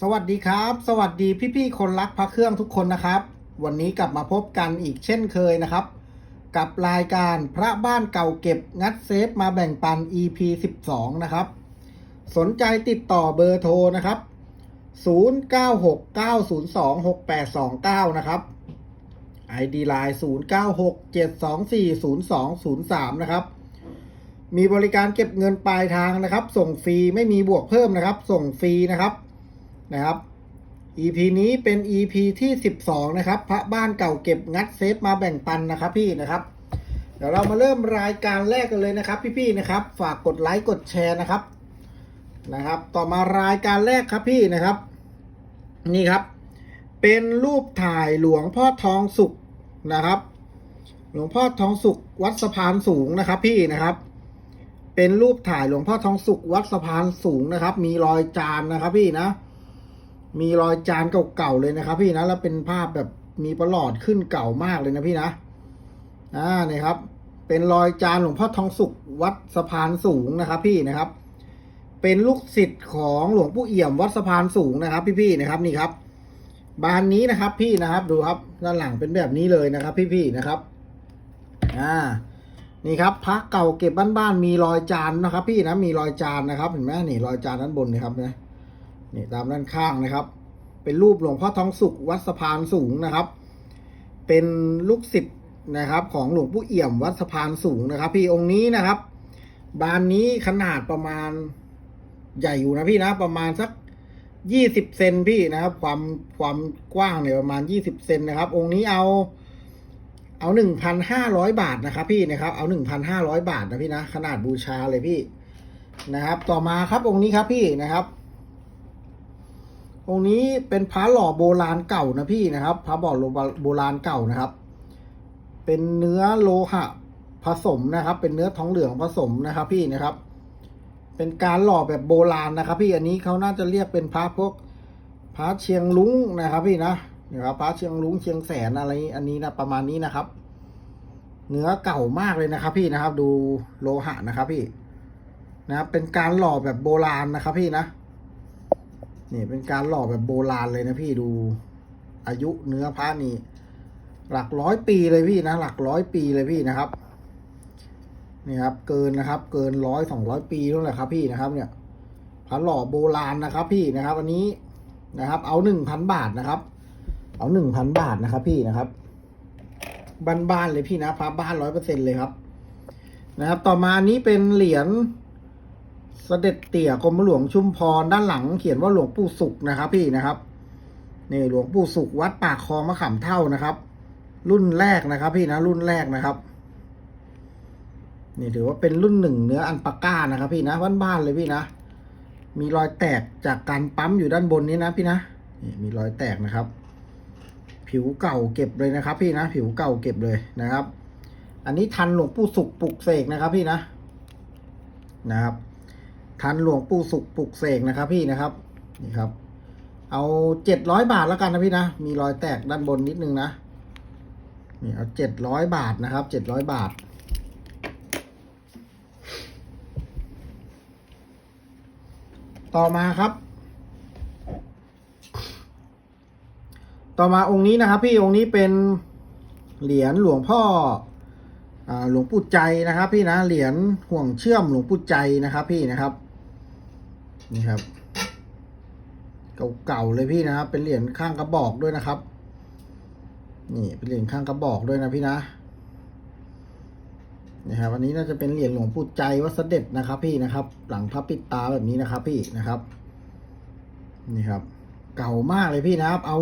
สวัสดีครับ สวัสดีพี่ๆคนรักพระเครื่องทุกคนนะครับ วันนี้กลับมาพบกันอีกเช่นเคยนะครับ กับรายการพระบ้านเก่าเก็บงัดเซฟมาแบ่งปัน EP 12 นะครับ สนใจติดต่อเบอร์โทรนะครับ 0969026829 นะครับ ID Line 0967240203 นะครับมีบริการเก็บเงินปลายทางนะครับ ส่งฟรีไม่มีบวกเพิ่มนะครับ ส่งฟรีนะครับ นะครับ EP นี้เป็น EP ที่ 12 นะครับ พระบ้านเก่าเก็บงัดเซฟมาแบ่งปันนะครับพี่นะครับเดี๋ยวเรามาเริ่มรายการแรกกันเลยนะครับ พี่ๆนะครับ ฝากกดไลค์กดแชร์นะครับนะครับ ต่อมารายการแรกครับพี่นะครับ นี่ครับ เป็นรูปถ่ายหลวงพ่อทองสุขนะครับ หลวงพ่อทองสุขวัดสะพานสูงนะครับ พี่นะครับ เป็นรูปถ่ายหลวงพ่อทองสุขวัดสะพานสูงนะครับ มีรอยจานนะครับพี่นะ มีรอยจานเก่าๆเลยนะครับ พี่นะแล้วเป็นภาพแบบมีประหลอดขึ้นเก่ามากเลยนะพี่นะอ่านี่ครับ เป็นรอยจานหลวงพ่อทองสุขวัดสะพานสูงนะครับ พี่นะครับ เป็นลูกศิษย์ของหลวงปู่เอี่ยมวัดสะพานสูงนะครับ พี่ๆนะครับนี่ครับ บานนี้นะครับ พี่นะครับดูครับด้านหลังเป็นแบบนี้เลยนะครับ พี่ๆนะครับอ่านี่ครับพระเก่าเก็บบ้านๆมีรอยจานนะครับ พี่นะมีรอยจานนะครับเห็นไหมนี่รอยจานด้านบนนี่ครับนะ นี่ตามด้านข้างนะครับ เป็นรูปหลวงพ่อทองสุขวัดสะพานสูงนะครับ เป็นลูกศิษย์นะครับ ของหลวงปู่เอี่ยมวัดสะพานสูงนะครับ พี่องค์นี้นะครับ บานนี้ขนาดประมาณใหญ่อยู่นะพี่นะประมาณสักยี่สิบเซนพี่นะครับ ความความกว้างเนี่ยประมาณยี่สิบเซนนะครับ องค์นี้เอา เอาหนึ่งพันห้าร้อยบาทนะครับ พี่นะครับ เอาหนึ่งพันห้าร้อยบาทนะพี่นะขนาดบูชาเลยพี่นะครับ ต่อมาครับองค์นี้ครับพี่นะครับ องค์นี้เป็นพระหล่อโบราณเก่านะพี่นะครับพระบ่อโบราณเก่านะครับ เป็นเนื้อโลหะผสมนะครับ เป็นเนื้อทองเหลืองผสมนะครับ พี่นะครับ เป็นการหล่อแบบโบราณนะครับ พี่อันนี้เขาน่าจะเรียกเป็นพระพวกพระเชียงลุงนะครับ พี่นะนะครับพระเชียงลุงเชียงแสนอะไรอันนี้นะประมาณนี้นะครับ เนื้อเก่ามากเลยนะครับ พี่นะครับ ดูโลหะนะครับ พี่นะเป็นการหล่อแบบโบราณนะครับ พี่นะ นี่เป็นการหล่อแบบโบราณเลยนะพี่ดูอายุเนื้อพระนี่หลักร้อยปีเลยพี่นะ หลักร้อยปีเลยพี่นะครับนี่ครับ เกินนะครับ เกินร้อยสองร้อยปีแล้วแหละครับ พี่นะครับ เนี่ยพระหล่อโบราณนะครับ พี่นะครับ อันนี้นะครับ เอาหนึ่งพันบาทนะครับ เอาหนึ่งพันบาทนะครับ พี่นะครับบ้านๆเลยพี่นะพระบ้านร้อยเปอร์เซ็นเลยครับ นะครับ ต่อมาอันนี้เป็นเหรียญ เสด็จเตี่ยกรมหลวงชุมพรด้านหลังเขียนว่าหลวงปู่สุขนะครับ พี่นะครับนี่หลวงปู่สุขวัดปากคลองมะขามเท่านะครับ รุ่นแรกนะครับ พี่นะรุ่นแรกนะครับนี่ถือว่าเป็นรุ่นหนึ่งเนื้ออันปาก้านะครับ พี่นะบ้านๆเลยพี่นะมีรอยแตกจากการปั๊มอยู่ด้านบนนี้นะพี่นะนี่มีรอยแตกนะครับ ผิวเก่าเก็บเลยนะครับ พี่นะผิวเก่าเก็บเลยนะครับ อันนี้ทันหลวงปู่สุขปลุกเสกนะครับ พี่นะนะครับ ทันหลวงปู่สุขปลุกเสกนะครับ พี่นะครับนี่ครับ เอาเจ็ดร้อยบาทแล้วกันนะพี่นะมีรอยแตกด้านบนนิดนึงนะนี่เอาเจ็ดร้อยบาทนะครับเจ็ดร้อยบาทต่อมาครับ ต่อมาองค์นี้นะครับ พี่องค์นี้เป็นเหรียญหลวงพ่ออ่าหลวงปู่ใจนะครับ พี่นะเหรียญห่วงเชื่อมหลวงปู่ใจนะครับ พี่นะครับ นี่ครับ เก่าๆเลยพี่นะครับ เป็นเหรียญข้างกระบอกด้วยนะครับ นี่เป็นเหรียญข้างกระบอกด้วยนะพี่นะนี่ครับอันนี้น่าจะเป็นเหรียญหลวงปู่ใจวัดเสด็จนะครับ พี่นะครับ หลังพระปิดตาแบบนี้นะครับ พี่นะครับ นี่ครับ เก่ามากเลยพี่นะครับ เอา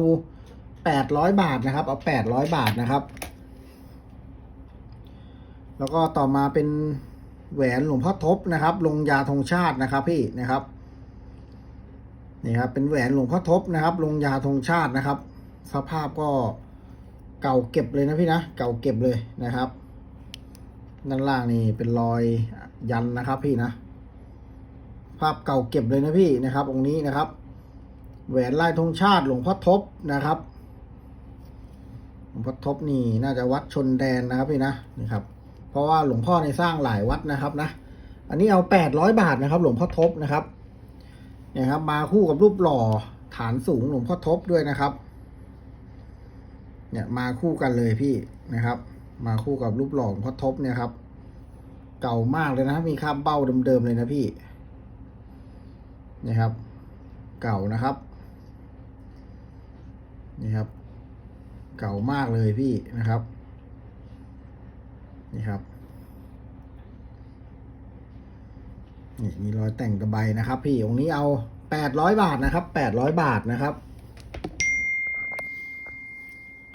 แปดร้อยบาทนะครับ เอาแปดร้อยบาทนะครับ แล้วก็ต่อมาเป็นแหวนหลวงพ่อทบนะครับ ลงยาธงชาตินะครับ พี่นะครับ นี่ครับเป็นแหวนหลวงพ่อทบนะครับ ลงยาธงชาตินะครับ สภาพก็เก่าเก็บเลยนะพี่นะ เก่าเก็บเลยนะครับ ด้านล่างนี่เป็นรอยยันนะครับพี่นะ ภาพเก่าเก็บเลยนะพี่นะครับ องค์นี้นะครับ แหวนลายธงชาติหลวงพ่อทบนะครับ หลวงพ่อทบนี่น่าจะวัดชนแดนนะครับพี่นะนี่ครับ เพราะว่าหลวงพ่อในสร้างหลายวัดนะครับนะ อันนี้เอาแปดร้อยบาทนะครับ หลวงพ่อทบนะครับ เนี่ยครับ มาคู่กับรูปหล่อฐานสูงหลวงพ่อทบด้วยนะครับ เนี่ยมาคู่กันเลยพี่นะครับ มาคู่กับรูปหล่อหลวงพ่อทบเนี่ยครับ เก่ามากเลยนะมีคราบเบ้าเดิมๆเลยนะพี่นี่ครับ เก่านะครับนี่ครับ เก่ามากเลยพี่นะครับ นี่ครับ นี่มีรอยแต่งตะไบนะครับ พี่องค์นี้เอาแปดร้อยบาทนะครับแปดร้อยบาทนะครับ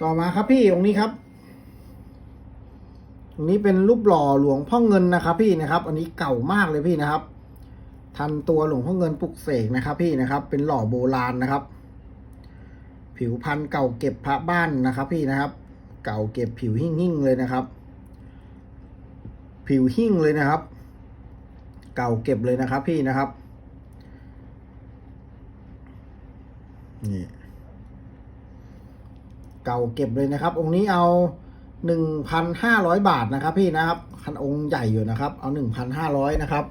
ต่อมาครับพี่องค์นี้ครับตรงนี้เป็นรูปหล่อหลวงพ่อเงินนะครับ พี่นะครับ อันนี้เก่ามากเลยพี่นะครับ ทันตัวหลวงพ่อเงินปลุกเสกนะครับ พี่นะครับ เป็นหล่อโบราณนะครับ ผิวพันธุ์เก่าเก็บพระบ้านนะครับ พี่นะครับ เก่าเก็บผิวหิ่งๆเลยนะครับ ผิวหิ่งเลยนะครับ เก่าเก็บเลยนะครับพี่นะครับ นี่ เก่าเก็บเลยนะครับ องค์นี้เอาหนึ่งพันห้าร้อยบาทนะครับ พี่นะครับคันองค์ใหญ่อยู่นะครับ เอาหนึ่งพันห้าร้อยนะครับ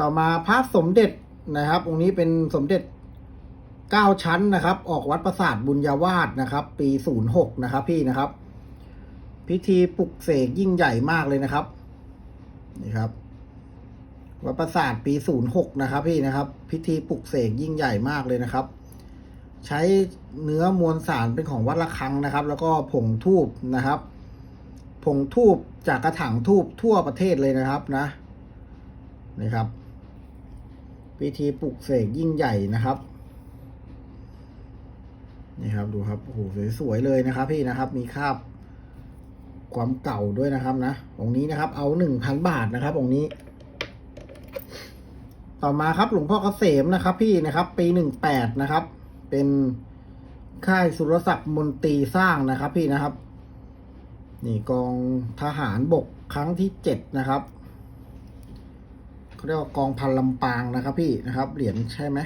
ต่อมาพระสมเด็จนะครับ องค์นี้เป็นสมเด็จเก้าชั้นนะครับ ออกวัดประสาทบุญญาวาสนะครับ ปีศูนย์หกนะครับ พี่นะครับ พิธีปลุกเสกยิ่งใหญ่มากเลยนะครับ นี่ครับวัดประสาทปีศูนย์หกนะครับพี่นะครับ พิธีปลุกเสกยิ่งใหญ่มากเลยนะครับ ใช้เนื้อมวลสารเป็นของวัดระฆังนะครับ แล้วก็ผงทูบนะครับ ผงทูบจากกระถางทูบทั่วประเทศเลยนะครับนะนี่ครับ พิธีปลุกเสกยิ่งใหญ่นะครับนี่ครับดูครับโอ้โหสวยๆเลยนะครับ พี่นะครับ มีคราบ ความเก่าด้วยนะครับนะองค์นี้นะครับ เอาหนึ่งพันบาทนะครับองค์นี้ ต่อมาครับหลวงพ่อเกษมนะครับ พี่นะครับ ปีหนึ่งแปดนะครับ เป็นค่ายสุรศักดิ์มนตรีสร้างนะครับ พี่นะครับ นี่กองทหารบกครั้งที่เจ็ดนะครับเขาเรียกว่ากองพันลำปางนะครับ พี่นะครับ เหรียญใช่ไหม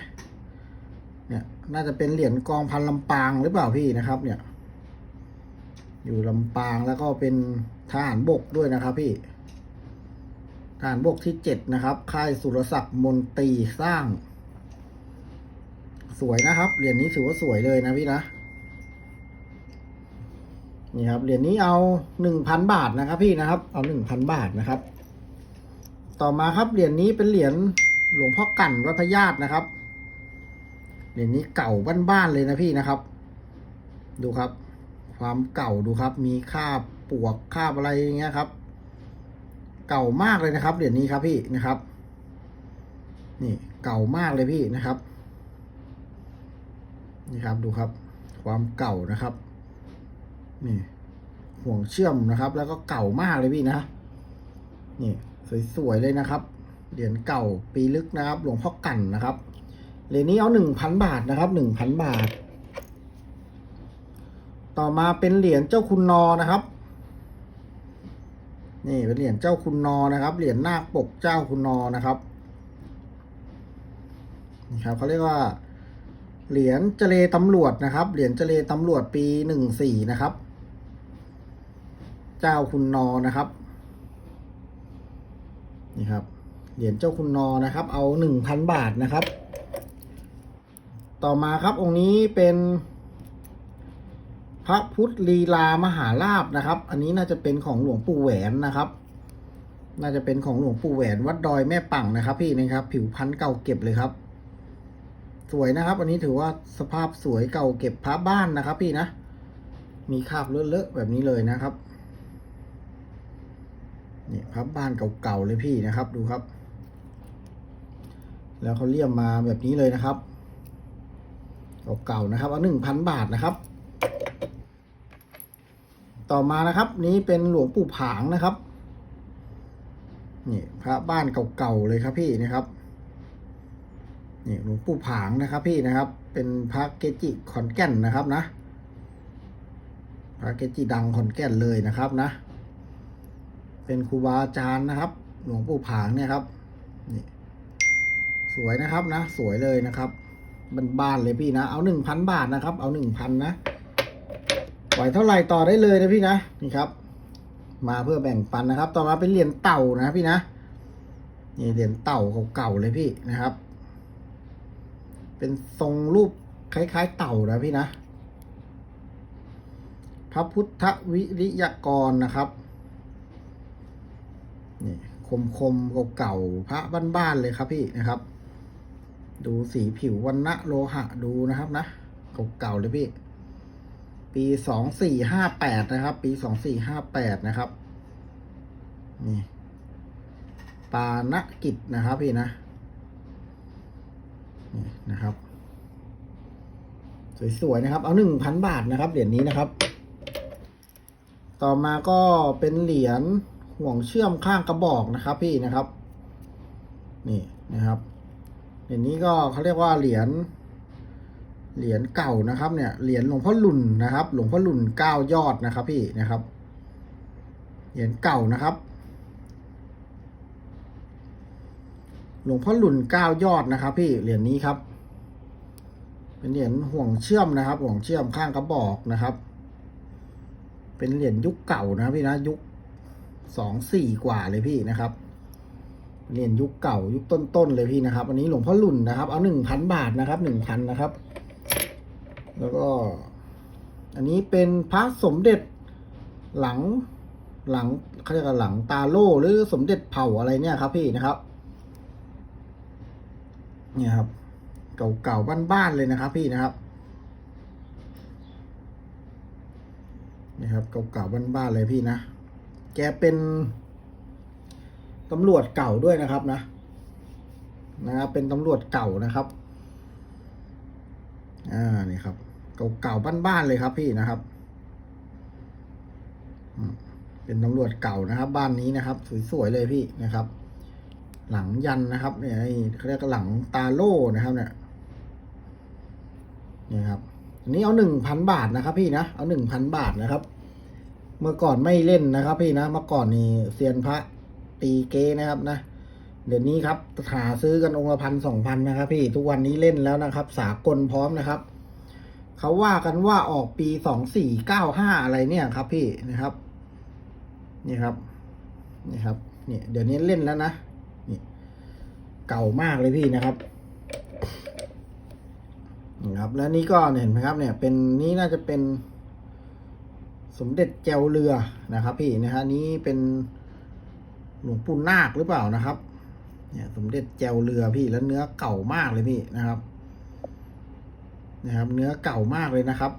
เนี่ย น่าจะเป็นเหรียญกองพันลำปางหรือเปล่าพี่นะครับ เนี่ย อยู่ลำปางแล้วก็เป็นทหารบกด้วยนะครับพี่ทหารบกที่เจ็ดนะครับค่ายสุรศักดิ์มนตรีสร้าง สวยนะครับเหรียญนี้ถือว่าสวยเลยนะพี่นะนี่ครับเหรียญนี้เอาหนึ่งพันบาทนะครับพี่นะครับ เอาหนึ่งพันบาทนะครับ ต่อมาครับเหรียญนี้เป็นเหรียญหลวงพ่อกั่นวัดพญาตนะครับเหรียญนี้เก่าบ้านๆเลยนะพี่นะครับ ดูครับ ความเก่าดูครับ มีคาบปวกคาบอะไรอย่างเงี้ยครับ เก่ามากเลยนะครับเหรียญนี้ครับพี่นะครับ นี่เก่ามากเลยพี่นะครับ นี่ครับดูครับ ความเก่านะครับ นี่ห่วงเชื่อมนะครับ แล้วก็เก่ามากเลยพี่นะนี่สวยๆเลยนะครับเหรียญเก่าปีลึกนะครับ หลวงพ่อกั่นนะครับเหรียญนี้เอาหนึ่งพันบาทนะครับหนึ่งพันบาท ต่อมาเป็นเหรียญเจ้าคุณนอนะครับ นี่เป็นเหรียญเจ้าคุณนอนะครับ เหรียญนาคปกเจ้าคุณนอนะครับนี่ครับเขาเรียกว่า เหรียญเจเลตำรวจนะครับ เหรียญเจเลตำรวจปีหนึ่งสี่นะครับ เจ้าคุณนอนะครับนี่ครับเหรียญเจ้าคุณนอนะครับ เอาหนึ่งพันบาทนะครับ ต่อมาครับองค์นี้เป็น พระพุทธลีลามหาลาบนะครับ อันนี้น่าจะเป็นของหลวงปู่แหวนนะครับ น่าจะเป็นของหลวงปู่แหวนวัดดอยแม่ปังนะครับ พี่นะครับ ผิวพันธุ์เก่าเก็บเลยครับ สวยนะครับ อันนี้ถือว่าสภาพสวยเก่าเก็บพระบ้านนะครับ พี่นะ มีคราบเลอะๆแบบนี้เลยนะครับนี่พระบ้านเก่าๆเลยพี่นะครับ ดูครับ แล้วเขาเลี่ยมมาแบบนี้เลยนะครับเก่าๆนะครับเอาหนึ่งพันบาทนะครับ ต่อมานะครับ นี้เป็นหลวงปู่ผางนะครับ นี่พระบ้านเก่าๆเลยครับพี่นะครับนี่หลวงปู่ผางนะครับ พี่นะครับ เป็นพระเกจิขอนแก่นนะครับนะ พระเกจิดังขอนแก่นเลยนะครับนะ เป็นครูบาอาจารย์นะครับ หลวงปู่ผางเนี่ยครับนี่สวยนะครับนะ สวยเลยนะครับบ้านๆเลยพี่นะ เอาหนึ่งพันบาทนะครับ เอาหนึ่งพันนะ ไหวเท่าไหร่ต่อได้เลยนะพี่นะนี่ครับ มาเพื่อแบ่งปันนะครับ ต่อมาเป็นเหรียญเต่านะพี่นะนี่เหรียญเต่าเก่าๆเลยพี่นะครับ เป็นทรงรูปคล้ายๆ เต่านะพี่นะ พระพุทธวิริยกรนะครับนี่คมคมๆเก่าๆพระบ้านๆเลยครับพี่นะครับ ดูสีผิววันณะโลหะดูนะครับนะเก่าๆเลยพี่ ปีสองสี่ห้าแปดนะครับ ปีสองสี่ห้าแปดนะครับ นี่ ปานกิจนะครับพี่นะ นี่นะครับ สวยๆนะครับ เอาหนึ่งพันบาทนะครับ เหรียญนี้นะครับ ต่อมาก็เป็นเหรียญห่วงเชื่อมข้างกระบอกนะครับพี่นะครับ นี่นะครับเหรียญนี้ก็เขาเรียกว่าเหรียญ เหรียญเก่านะครับเนี่ยเหรียญหลวงพ่อหลุนนะครับ หลวงพ่อหลุนเก้ายอดนะครับ พี่นะครับ เหรียญเก่านะครับ หลวงพ่อหลุนเก้ายอดนะครับ พี่เหรียญนี้ครับ เป็นเหรียญห่วงเชื่อมนะครับ ห่วงเชื่อมข้างกระบอกนะครับ เป็นเหรียญยุคเก่านะพี่นะยุคสองสี่กว่าเลยพี่นะครับเหรียญยุคเก่ายุคต้นๆเลยพี่นะครับ อันนี้หลวงพ่อหลุนนะครับ เอาหนึ่งพันบาทนะครับหนึ่งพันนะครับ แล้วก็ อันนี้เป็นพระสมเด็จหลังหลังเขาเรียกว่าหลังตาโล่หรือสมเด็จเผ่าอะไรเนี่ยครับพี่นะครับ เนี่ยครับ เก่าๆบ้านๆเลยนะครับ พี่นะครับนี่ครับเก่าๆบ้านๆเลยพี่นะแกเป็นตำรวจเก่าด้วยนะครับนะนะครับเป็นตำรวจเก่านะครับ อ่านี่ครับ เก่าๆบ้านๆเลยครับพี่นะครับ เป็นตำรวจเก่านะครับ บ้านนี้นะครับสวยๆเลยพี่นะครับ หลังยันนะครับ เนี่ยเขาเรียกหลังตาโล่นะครับ เนี่ยนี่ครับอันนี้เอาหนึ่งพันบาทนะครับ พี่นะเอาหนึ่งพันบาทนะครับ เมื่อก่อนไม่เล่นนะครับ พี่นะเมื่อก่อนนี่เซียนพระตีเกนะครับนะเดี๋ยวนี้ครับหาซื้อกันองค์ละพันสองพันนะครับ พี่ทุกวันนี้เล่นแล้วนะครับ สากลพร้อมนะครับ เขาว่ากันว่าออกปีสองสี่เก้าห้าอะไรเนี่ยครับพี่นะครับ นี่ครับ นี่ครับเนี่ยเดี๋ยวนี้เล่นแล้วนะนี่เก่ามากเลยพี่นะครับนี่ครับ แล้วนี่ก็เนี่ยเห็นไหมครับ เนี่ย เป็นนี่น่าจะเป็นสมเด็จแจวเรือนะครับ พี่นะฮะนี้เป็นหลวงปู่นาคหรือเปล่านะครับ เนี่ย สมเด็จแจวเรือพี่แล้วเนื้อเก่ามากเลยพี่นะครับ นะครับ เนื้อเก่ามากเลยนะครับ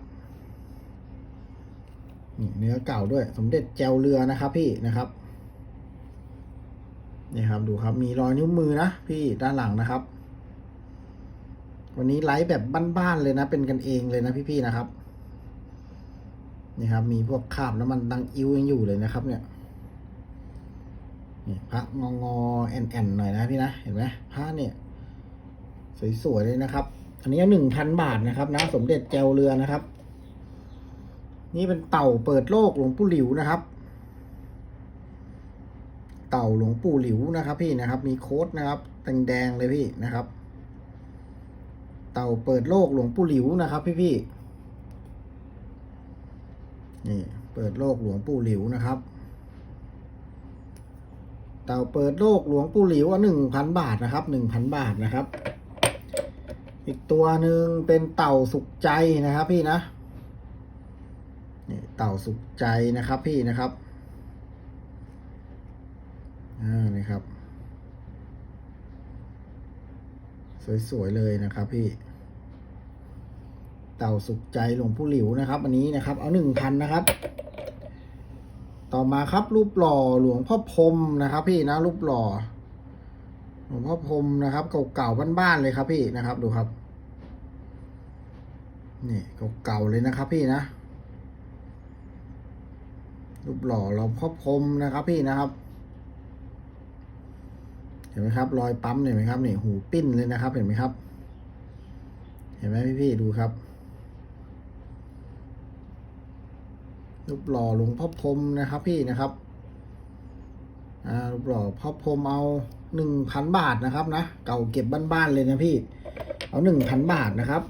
นี่เนื้อเก่าด้วย สมเด็จแจวเรือนะครับ พี่นะครับนี่ครับดูครับ มีรอยนิ้วมือนะพี่ด้านหลังนะครับ วันนี้ไลฟ์แบบบ้านๆเลยนะ เป็นกันเองเลยนะพี่ๆนะครับนี่ครับ มีพวกคราบน้ำมันดังอิ้วยังอยู่เลยนะครับ เนี่ยนี่พระงองอแอนแอนหน่อยนะพี่นะ เห็นไหมพระเนี่ย สวยๆเลยนะครับ อันนี้หนึ่งพันบาทนะครับนะ สมเด็จแจวเรือนะครับ นี่เป็นเต่าเปิดโลกหลวงปู่หลิวนะครับ เต่าหลวงปู่หลิวนะครับ พี่นะครับ มีโค้ดนะครับแดงๆเลยพี่นะครับ เต่าเปิดโลกหลวงปู่หลิวนะครับ พี่ๆนี่เปิดโลกหลวงปู่หลิวนะครับเต่าเปิดโลกหลวงปู่หลิวอะหนึ่งพันบาทนะครับหนึ่งพันบาทนะครับ อีกตัวหนึ่งเป็นเต่าสุขใจนะครับพี่นะนี่เต่าสุขใจนะครับพี่นะครับอ่านี่ครับ สวย ๆ เลยนะครับพี่ เต่าสุขใจหลวงปู่หลิวนะครับ อันนี้นะครับ เอาหนึ่งพันนะครับ ต่อมาครับรูปหล่อหลวงพ่อพรมนะครับ พี่นะรูปหล่อ หลวงพ่อพรมนะครับเก่าๆบ้านๆเลยครับพี่นะครับ ดูครับ นี่เก่าๆเลยนะครับ พี่นะรูปหล่อหลวงพ่อพรมนะครับ พี่นะครับ เห็นไหมครับ รอยปั๊มเห็นไหมครับนี่หูปิ้นเลยนะครับ เห็นไหมครับ เห็นไหมพี่ๆดูครับรูปหล่อหลวงพ่อพรมนะครับ พี่นะครับ อ่ารูปหล่อพ่อพรมเอา หนึ่งพันบาทนะครับนะ เก่าเก็บบ้านๆเลยนะพี่ เอาหนึ่งพันบาทนะครับ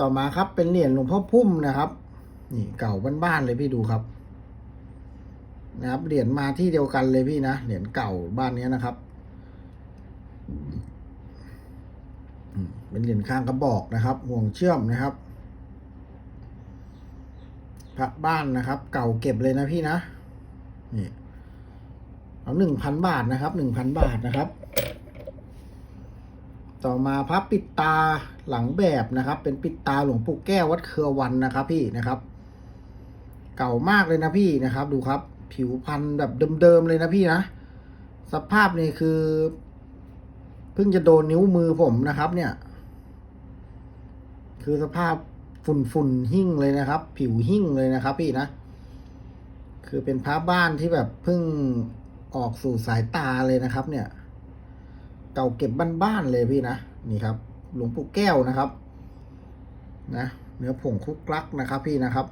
ต่อมาครับเป็นเหรียญหลวงพ่อพุ่มนะครับ นี่เก่าบ้านๆเลยพี่ดูครับ นะครับเหรียญมาที่เดียวกันเลยพี่นะเหรียญเก่าบ้านนี้นะครับเป็นเหรียญข้างกระบอกนะครับ ห่วงเชื่อมนะครับพระบ้านนะครับ เก่าเก็บเลยนะพี่นะนี่ เอาหนึ่งพันบาทนะครับหนึ่งพันบาทนะครับ ต่อมาพระปิดตาหลังแบบนะครับ เป็นปิดตาหลวงปู่แก้ววัดเครือวันนะครับ พี่นะครับ เก่ามากเลยนะพี่นะครับ ดูครับ ผิวพันธุ์แบบเดิมๆเลยนะพี่นะสภาพนี่คือ เพิ่งจะโดนนิ้วมือผมนะครับ เนี่ย คือสภาพฝุ่นฝุ่นๆหิ่งเลยนะครับ ผิวหิ่งเลยนะครับ พี่นะคือเป็นพระบ้านที่แบบเพิ่ง ออกสู่สายตาเลยนะครับ เนี่ย เก่าเก็บบ้านๆเลยพี่นะนี่ครับ หลวงปู่แก้วนะครับ นะเนื้อผงคุกลักนะครับ พี่นะครับ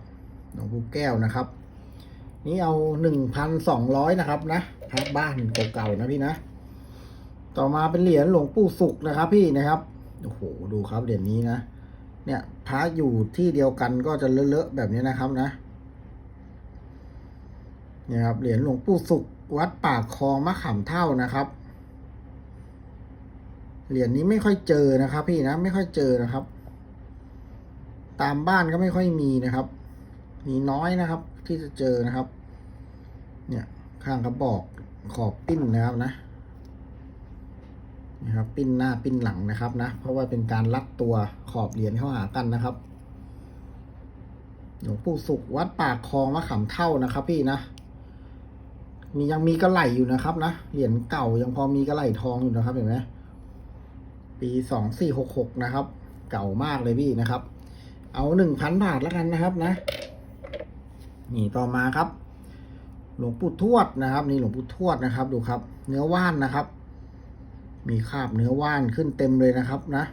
หลวงปู่แก้วนะครับ นี่เอาหนึ่งพันสองร้อยนะครับนะพระบ้านเก่าๆนะพี่นะต่อมาเป็นเหรียญหลวงปู่สุกนะครับ พี่นะครับโอ้โหดูครับเหรียญนี้นะเนี่ยพระอยู่ที่เดียวกันก็จะเลอะๆแบบนี้นะครับนะ เนี่ยครับเหรียญหลวงปู่สุกวัดปากคลองมะขามเท่านะครับเหรียญนี้ไม่ค่อยเจอนะครับ พี่นะไม่ค่อยเจอนะครับ ตามบ้านก็ไม่ค่อยมีนะครับ มีน้อยนะครับ ที่จะเจอนะครับ เนี่ยข้างกระบอกขอบปิ้นนะครับนะนะครับปิ้นหน้าปิ้นหลังนะครับนะ เพราะว่าเป็นการรัดตัวขอบเหรียญเข้าหากันนะครับหลวงปู่สุขวัดปากคลองมะขามเท่านะครับ พี่นะ มียังมีกระไหลอยู่นะครับนะ เหรียญเก่ายังพอมีกระไหลทองอยู่นะครับเห็นไหมปีสองสี่หกหกนะครับ เก่ามากเลยพี่นะครับ เอาหนึ่งพันบาทแล้วกันนะครับนะ นี่ต่อมาครับ หลวงปู่ทวดนะครับ นี่หลวงปู่ทวดนะครับ ดูครับ เนื้อว่านนะครับ มีคราบเนื้อว่านขึ้นเต็มเลยนะครับนะ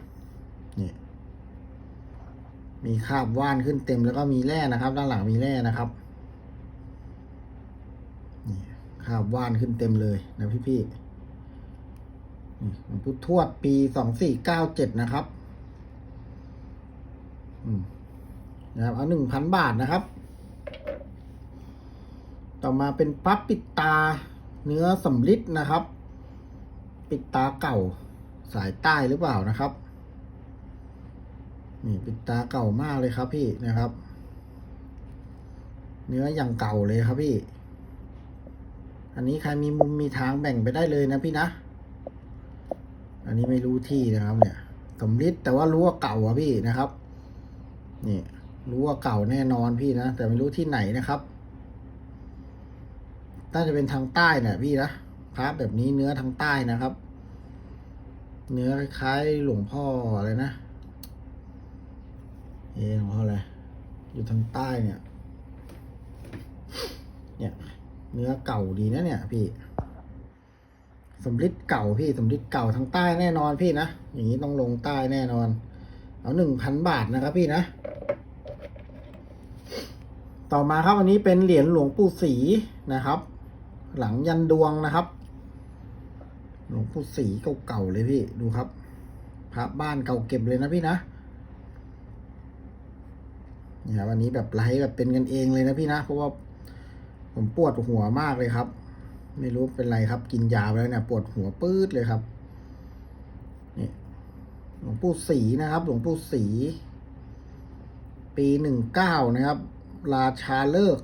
นี่มีคราบว่านขึ้นเต็มแล้วก็มีแร่นะครับ ด้านหลังมีแร่นะครับ นี่คราบว่านขึ้นเต็มเลยนะพี่พี่ๆนี่หลวงปู่ทวดปีสองสี่เก้าเจ็ดนะครับนะครับ เอาหนึ่งพันบาทนะครับ ต่อมาเป็นพับปิดตาเนื้อสำลิดนะครับ ปิดตาเก่าสายใต้หรือเปล่านะครับ นี่ปิดตาเก่ามากเลยครับพี่นะครับ เนื้ออย่างเก่าเลยครับพี่ อันนี้ใครมีมุมมีทางแบ่งไปได้เลยนะพี่นะ อันนี้ไม่รู้ที่นะครับ เนี่ยสำลิดแต่ว่ารู้ว่าเก่าอะพี่นะครับ นี่ รู้ว่าเก่าแน่นอนพี่นะ แต่ไม่รู้ที่ไหนนะครับน่าจะเป็นทางใต้เนี่ยพี่นะพระแบบนี้เนื้อทางใต้นะครับ เนื้อคล้ายหลวงพ่ออะไรนะเอหลวงพ่ออะไรอยู่ทางใต้เนี่ย เนี่ย เนื้อเก่าดีนะเนี่ย พี่สำลิดเก่าพี่สำลิดเก่าทางใต้แน่นอนพี่นะ อย่างนี้ต้องลงใต้แน่นอน เอาหนึ่งพันบาทนะครับพี่นะ ต่อมาครับอันนี้เป็นเหรียญหลวงปู่ศรีนะครับ หลังยันดวงนะครับ หลวงปู่ศรีเก่าๆเลยพี่ดูครับ พระบ้านเก่าเก็บเลยนะพี่นะนี่ครับอันนี้แบบไลฟ์แบบเป็นกันเองเลยนะพี่นะ เพราะว่า ผมปวดหัวมากเลยครับ ไม่รู้เป็นไรครับ กินยาไปแล้วเนี่ย ปวดหัวปื๊ดเลยครับ นี่ หลวงปู่ศรีนะครับ หลวงปู่ศรีปีหนึ่งเก้านะครับ ราชาเลิก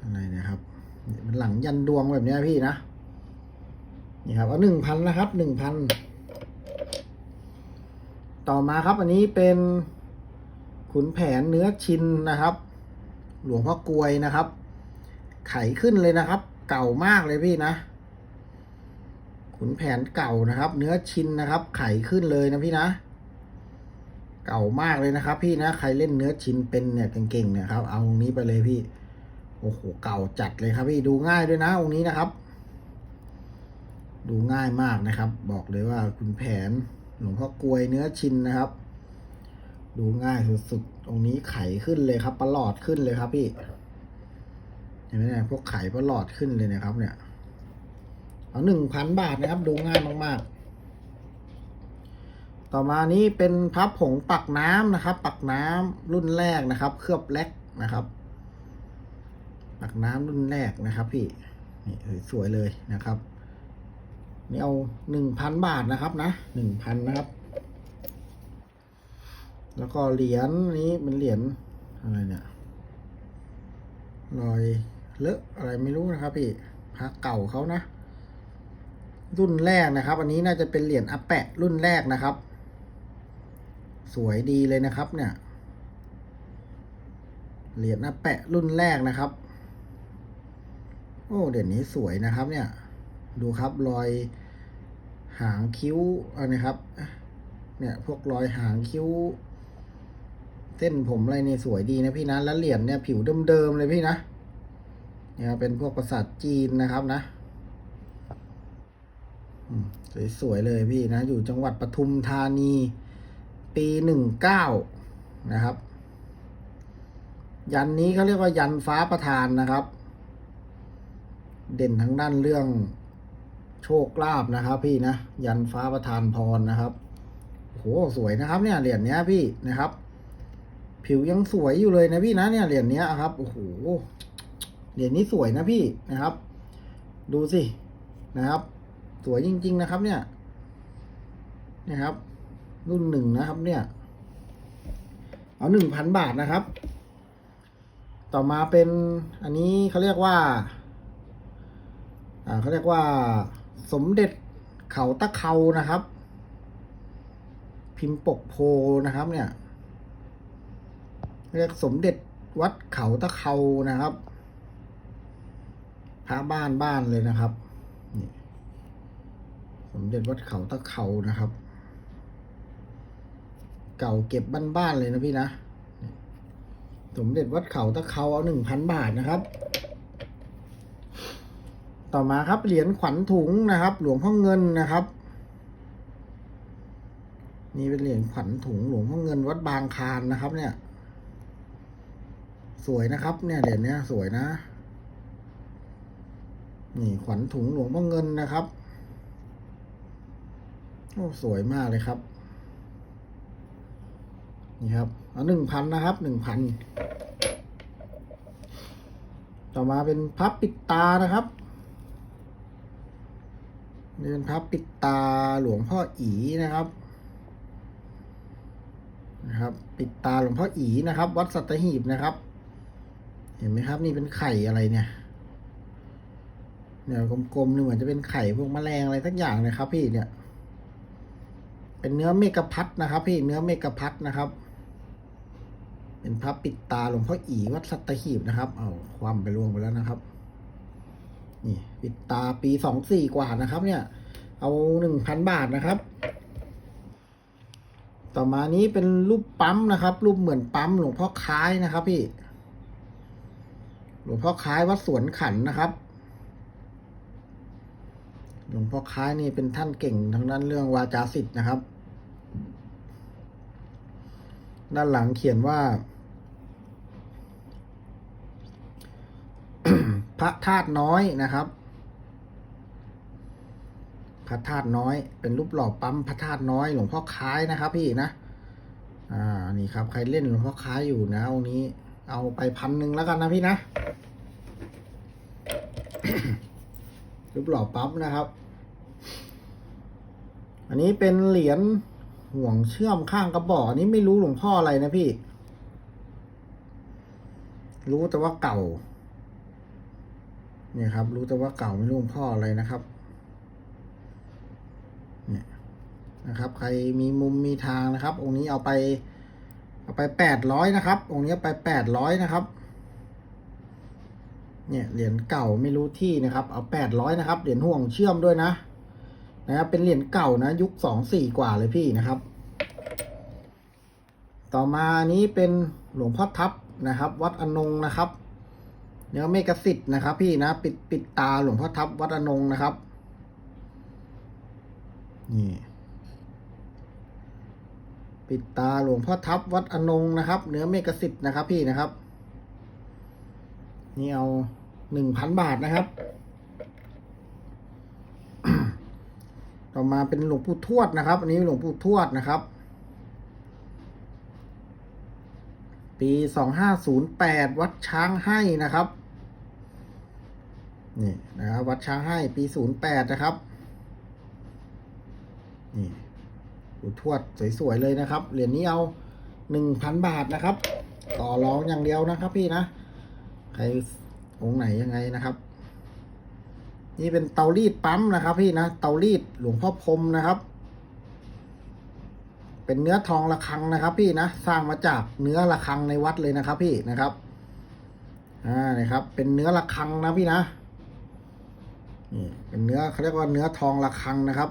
อะไรนะครับนี่มันหลังยันดวงแบบเนี้ยพี่นะ นี่ครับ เอาหนึ่งพันนะครับ หนึ่งพัน ต่อมาครับ อันนี้เป็นขุนแผนเนื้อชินนะครับ หลวงพ่อกลวยนะครับ ไขขึ้นเลยนะครับ เก่ามากเลยพี่นะขุนแผนเก่านะครับ เนื้อชินนะครับ ไขขึ้นเลยนะพี่นะ เก่ามากเลยนะครับ พี่นะใครเล่นเนื้อชินเป็นเนี่ยเก่งๆเนี่ยครับเอาองนี้ไปเลยพี่โอ้โหเก่าจัดเลยครับพี่ดูง่ายด้วยนะองค์นี้นะครับ ดูง่ายมากนะครับ บอกเลยว่าคุณแผนหลวงพ่อกลวยเนื้อชินนะครับ ดูง่ายสุดๆองนี้ไขขึ้นเลยครับประหลอดขึ้นเลยครับพี่ เห็นไหมเนี่ยพวกไขประหลอดขึ้นเลยนะครับ เนี่ย เอาหนึ่งพันบาทนะครับ ดูง่ายมากๆ ต่อมานี้เป็นพับผงปักน้ำนะครับ ปักน้ำรุ่นแรกนะครับ เคลือบแลกนะครับ ปักน้ำรุ่นแรกนะครับ พี่ นี่สวยเลยนะครับ นี่เอาหนึ่งพันบาทนะครับนะหนึ่งพันนะครับ แล้วก็เหรียญนี้เป็นเหรียญอะไรเนี่ยรอยเลอะอะไรไม่รู้นะครับพี่พระเก่าเขานะ รุ่นแรกนะครับ อันนี้น่าจะเป็นเหรียญอาแปะรุ่นแรกนะครับ สวยดีเลยนะครับ เนี่ย เหรียญอาแปะรุ่นแรกนะครับ โอ้เดี๋ยวนี้สวยนะครับ เนี่ย ดูครับรอยหางคิ้วอะไรนะครับ เนี่ยพวกรอยหางคิ้ว เส้นผมอะไรเนี่ยสวยดีนะพี่นะ แล้วเหรียญเนี่ยผิวเดิมๆเลยพี่นะ เนี่ยเป็นพวกประสาทจีนนะครับนะสวยๆเลยพี่นะ อยู่จังหวัดปทุมธานี ปีหนึ่งเก้านะครับ ยันนี้เขาเรียกว่ายันฟ้าประธานนะครับ เด่นทั้งด้านเรื่องโชคลาภนะครับ พี่นะ ยันฟ้าประธานพรนะครับโหสวยนะครับ เนี่ยเหรียญเนี้ยพี่นะครับ ผิวยังสวยอยู่เลยนะพี่นะเนี่ยเหรียญเนี้ยครับ โอ้โห เหรียญนี้สวยนะพี่นะครับ ดูสินะครับ สวยจริง ๆ นะครับ เนี่ย นะครับ รุ่นหนึ่งนะครับ เนี่ย เอาหนึ่งพันบาทนะครับ ต่อมาเป็นอันนี้เขาเรียกว่า อ่าเขาเรียกว่า สมเด็จเขาตะเขานะครับ พิมพ์ปกโพนะครับ เนี่ย เรียกสมเด็จวัดเขาตะเขานะครับพระบ้านบ้านเลยนะครับนี่สมเด็จวัดเขาตะเขานะครับ เก่าเก็บบ้านๆเลยนะพี่นะสมเด็จวัดเขาตะเขาเอาหนึ่งพันบาทนะครับ ต่อมาครับเหรียญขวัญถุงนะครับ หลวงพ่อเงินนะครับนี่เป็นเหรียญขวัญถุงหลวงพ่อเงินวัดบางคานนะครับ เนี่ย สวยนะครับ เนี่ยเหรียญเนี้ยสวยนะ นี่ขวัญถุงหลวงพ่อเงินนะครับโอ้สวยมากเลยครับ นี่ครับเอาหนึ่งพันนะครับหนึ่งพันต่อมาเป็นพับปิดตานะครับนี่เป็นพับปิดตาหลวงพ่ออีนะครับนะครับ ปิดตาหลวงพ่ออีนะครับ วัดสัตหีบนะครับ เห็นไหมครับ นี่เป็นไข่อะไรเนี่ยเนี่ยกลมๆนี่เหมือนจะเป็นไข่พวกแมลงอะไรทักอย่างเลยครับ พี่เนี่ย เป็นเนื้อเมกะพัดนะครับ พี่เนื้อเมกะพัดนะครับ เป็นพับปิดตาหลวงพ่ออีวัดสัตหีบนะครับ เอาความไปล่วงไปแล้วนะครับ นี่ ปิดตาปีสองสี่กว่านะครับ เนี่ย เอาหนึ่งพันบาทนะครับ ต่อมานี้เป็นรูปปั๊มนะครับ รูปเหมือนปั๊มหลวงพ่อค้ายนะครับ พี่ หลวงพ่อคล้ายวัดสวนขันนะครับ หลวงพ่อคล้ายนี่เป็นท่านเก่งทางด้านเรื่องวาจาสิทธิ์นะครับ ด้านหลังเขียนว่า พระธาตุน้อยนะครับ พระธาตุน้อย เป็นรูปหล่อปั๊มพระธาตุน้อย หลวงพ่อคล้ายนะครับ พี่นะ อ่า นี่ครับ ใครเล่นหลวงพ่อคล้ายอยู่นะองค์นี้ เอาไปพันหนึ่งแล้วกันนะพี่นะรูปหล่อปั๊มนะครับ อันนี้เป็นเหรียญห่วงเชื่อมข้างกระบอกอันนี้ไม่รู้หลวงพ่ออะไรนะพี่ รู้แต่ว่าเก่า เนี่ยครับ รู้แต่ว่าเก่าไม่รู้หลวงพ่ออะไรนะครับ เนี่ยนะครับ ใครมีมุมมีทางนะครับ องค์นี้เอาไป เอาไปแปดร้อยนะครับ องค์นี้ไปแปดร้อยนะครับ เนี่ยเหรียญเก่าไม่รู้ที่นะครับ เอาแปดร้อยนะครับ เหรียญห่วงเชื่อมด้วยนะ นะครับ เป็นเหรียญเก่านะ ยุคสองสี่กว่าเลยพี่นะครับ ต่อมานี้เป็นหลวงพ่อทับนะครับ วัดอนงนะครับ เนื้อเมกสิทธิ์นะครับ พี่นะ ปิดปิดตาหลวงพ่อทับวัดอนงนะครับ นี่ ปิดตาหลวงพ่อทับวัดอนงนะครับ เนื้อเมกสิทธิ์นะครับ พี่นะครับ นี่เอาหนึ่งพันบาทนะครับ ต่อมาเป็นหลวงปู่ทวดนะครับ อันนี้หลวงปู่ทวดนะครับ ปีสองห้าศูนย์แปดวัดช้างให้นะครับ นี่นะครับ วัดช้างให้ปีศูนย์แปดนะครับ นี่ ทวดสวยๆเลยนะครับ เหรียญนี้เอาหนึ่งพันบาทนะครับ ต่อรองอย่างเดียวนะครับ พี่นะ ใครองค์ไหนยังไงนะครับ นี่เป็นเตารีดปั๊มนะครับ พี่นะ เตารีดหลวงพ่อพรมนะครับ เป็นเนื้อทองระฆังนะครับ พี่นะ สร้างมาจากเนื้อระฆังในวัดเลยนะครับ พี่นะครับ อ่านะครับ เป็นเนื้อระฆังนะพี่นะนี่เป็นเนื้อเขาเรียกว่าเนื้อทองระฆังนะครับ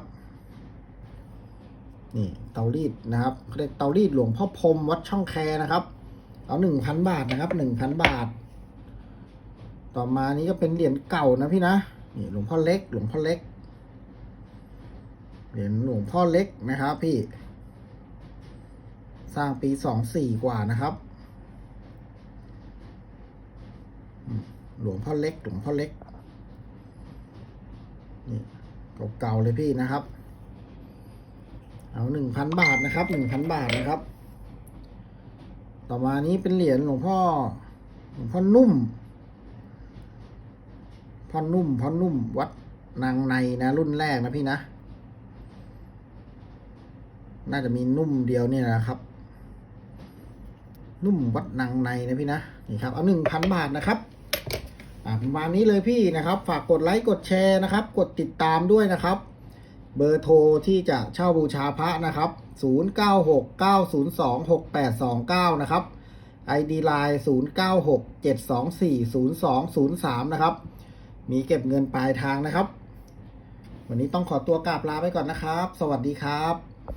นี่เตารีดนะครับเรียกเตารีดหลวงพ่อพรมวัดช่องแคนะครับ เอาหนึ่งพันบาทนะครับหนึ่งพันบาท ต่อมานี้ก็เป็นเหรียญเก่านะพี่นะนี่หลวงพ่อเล็ก หลวงพ่อเล็กเหรียญหลวงพ่อเล็กนะครับพี่ สร้างปีสองสี่กว่านะครับหลวงพ่อเล็ก หลวงพ่อเล็กนี่เก่าๆเลยพี่นะครับ เอาหนึ่งพันบาทนะครับหนึ่งพันบาทนะครับ ต่อมานี้เป็นเหรียญหลวงพ่อหลวงพ่อนุ่มพ่อนุ่มพ่อนุ่มวัดนางในนะ รุ่นแรกนะพี่นะ น่าจะมีนุ่มเดียวเนี่ยนะครับ นุ่มวัดนางในนะพี่นะนี่ครับเอาหนึ่งพันบาทนะครับอ่าประมาณนี้เลยพี่นะครับ ฝากกดไลค์กดแชร์นะครับ กดติดตามด้วยนะครับ เบอร์โทรที่จะเช่าบูชาพระนะครับ 0969026829 นะครับ ID Line 0967240203 นะครับ มีเก็บเงินปลายทางนะครับ วันนี้ต้องขอตัวกราบลาไปก่อนนะครับ สวัสดีครับ